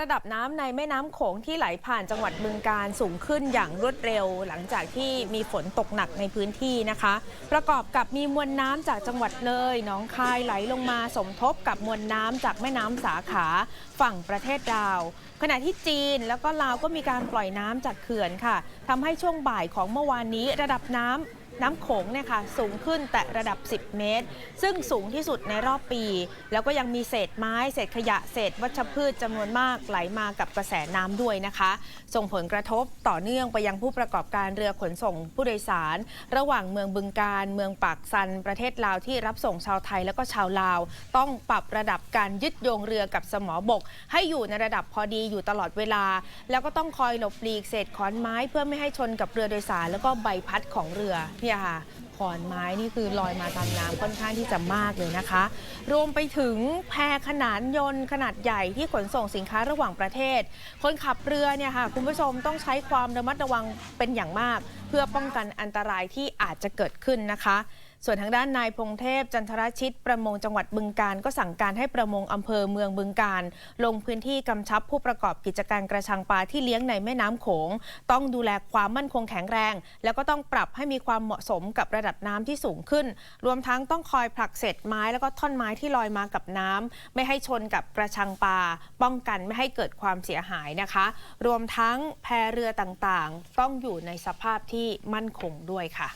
ระดับน้ำในแม่น้ำโขงที่ไหลผ่านจังหวัดบึงการสูงขึ้นอย่างรวดเร็ว หลังจากที่มีฝนตกหนักในพื้นที่นะคะ ประกอบกับมีมวลน้ำจากจังหวัดเลยหนองคายไหลลงมาสมทบกับมวลน้ำจากแม่น้ำสาขาฝั่งประเทศลาว ขณะที่จีนแล้วก็ลาวก็มีการปล่อยน้ำจากเขื่อนค่ะทำให้ช่วงบ่ายของเมื่อวานนี้ระดับน้ำ น้ำโขงเนี่ยค่ะสูงขึ้นแต่ระดับ 10 เมตร ซึ่งสูงที่สุดในรอบปี แล้วก็ยังมีเศษไม้ เศษขยะเศษวัชพืชจำนวนมากไหลมากับกระแสน้ำด้วยนะคะ ส่งผลกระทบต่อเนื่องไปยังผู้ประกอบการเรือขนส่งผู้โดยสาร ระหว่างเมืองบึงการเมืองปากซัน ประเทศลาวที่รับส่งชาวไทยแล้วก็ชาวลาว ต้องปรับระดับการยึดโยงเรือกับสมอบก ให้อยู่ในระดับพอดีอยู่ตลอดเวลา แล้วก็ต้องคอยหลบหลีกเศษขอนไม้เพื่อไม่ให้ชนกับเรือโดยสาร แล้วก็ใบพัดของเรือเนี่ยค่ะขอนไม้นี่คือลอยมาตามน้ำค่อนข้างที่จะมากเลยนะคะ รวมไปถึงแพขนานยนต์ขนาดใหญ่ที่ขนส่งสินค้าระหว่างประเทศ คนขับเรือเนี่ยค่ะคุณผู้ชมต้องใช้ความระมัดระวังเป็นอย่างมาก เพื่อป้องกันอันตรายที่อาจจะเกิดขึ้นนะคะ ส่วนทางด้านนายพงเทพจันทรชิตประมงจังหวัดบึงการก็สั่งการให้ประมงอำเภอเมืองบึงการ ลงพื้นที่กำชับผู้ประกอบกิจการกระชังปลาที่เลี้ยงในแม่น้ำโขง ต้องดูแลความมั่นคงแข็งแรง แล้วก็ต้องปรับให้มีความเหมาะสมกับระดับน้ำที่สูงขึ้น รวมทั้งต้องคอยผลักเศษไม้แล้วก็ท่อนไม้ที่ลอยมากับน้ำไม่ให้ชนกับกระชังปลาป้องกันไม่ให้เกิดความเสียหายนะคะ รวมทั้งแพเรือต่างๆ ต้องอยู่ในสภาพที่มั่นคงด้วยค่ะ